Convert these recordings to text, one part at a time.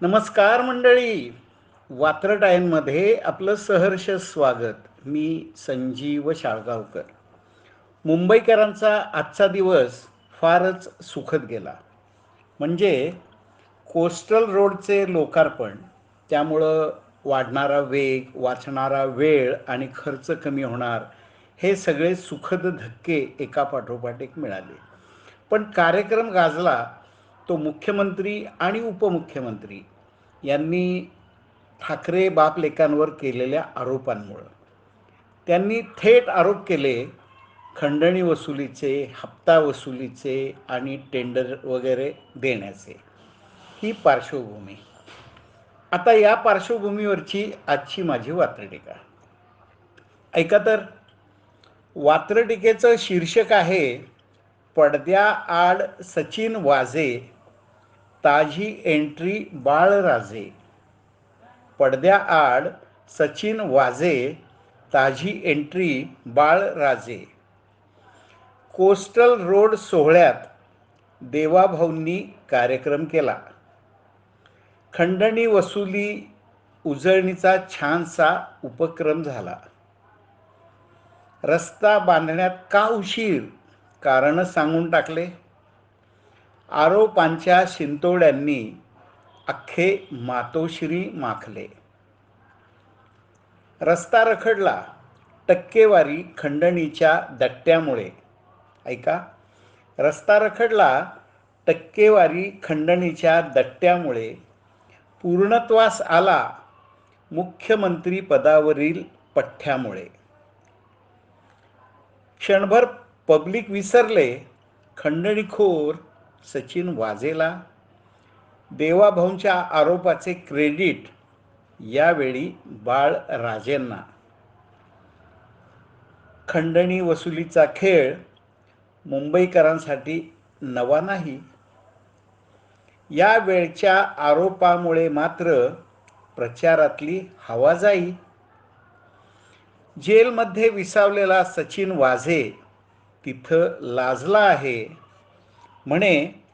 नमस्कार मंडळी. वात्रटायनमध्ये आपलं सहर्ष स्वागत. मी संजीव शाळगावकर. मुंबईकरांचा आजचा दिवस फारच सुखद गेला. म्हणजे कोस्टल रोडचे लोकार्पण त्यामुळं वाढणारा वेग वाचणारा वेळ आणि खर्च कमी होणार हे सगळे सुखद धक्के एका पाठोपाठ एक मिळाले. पण कार्यक्रम गाजला तो मुख्यमंत्री आणि उपमुख्यमंत्री यांनी ठाकरे बापलेकांवर केलेल्या आरोपांमुळं. त्यांनी थेट आरोप केले खंडणी वसुलीचे हप्ता वसुलीचे आणि टेंडर वगैरे देण्याचे. ही पार्श्वभूमी. आता या पार्श्वभूमीवरची आजची माझी वात्रटिका. ऐका तर वात्रटिकेचं शीर्षक आहे पडद्याआड सचिन वाजे ताजी एंट्री बाळराजे. पडद्याआड सचिन वाजे ताजी एंट्री बाळराजे. कोस्टल रोड सोहळ्यात देवाभाऊंनी कार्यक्रम केला. खंडणी वसुली उजळणीचा छानसा उपक्रम झाला. रस्ता बांधण्यात का उशीर? कारण सांगून टाकले. आरोपांच्या शिंतोड्यांनी अख्खे मातोश्री माखले. रस्ता रखडला टक्केवारी खंडणीच्या दट्ट्यामुळे. ऐका रस्ता रखडला टक्केवारी खंडणीच्या दट्ट्यामुळे. पूर्णत्वास आला मुख्यमंत्री पदावरील पठ्ठ्यामुळे. क्षणभर पब्लिक विसरले खंडणीखोर सचिन वाजेला देवाभाऊंच्या आरोपाचे क्रेडिट यावेळी बाळ राजेंना. खंडणी वसुलीचा खेळ मुंबईकरांसाठी नवा नाही. या वेळच्या आरोपामुळे मात्र प्रचारातली हवा जाई. जेलमध्ये विसावलेला सचिन वाझे तिथं लाजला आहे. म्हणे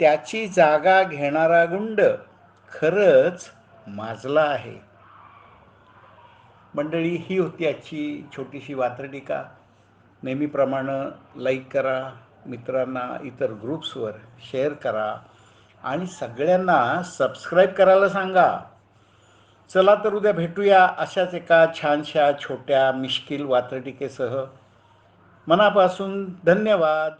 त्याची जागा घेणारा गुंड खरंच माजला आहे. मंडळी ही होती आजची छोटीशी वात्रटिका. नेहमीप्रमाणे लाईक करा मित्रांना इतर ग्रुप्सवर शेअर करा आणि सगळ्यांना सबस्क्राईब करायला सांगा. चला तर उद्या भेटूया अशाच एका छानशा छोट्या मिश्किल वात्रटिकेसह. मनापासून धन्यवाद.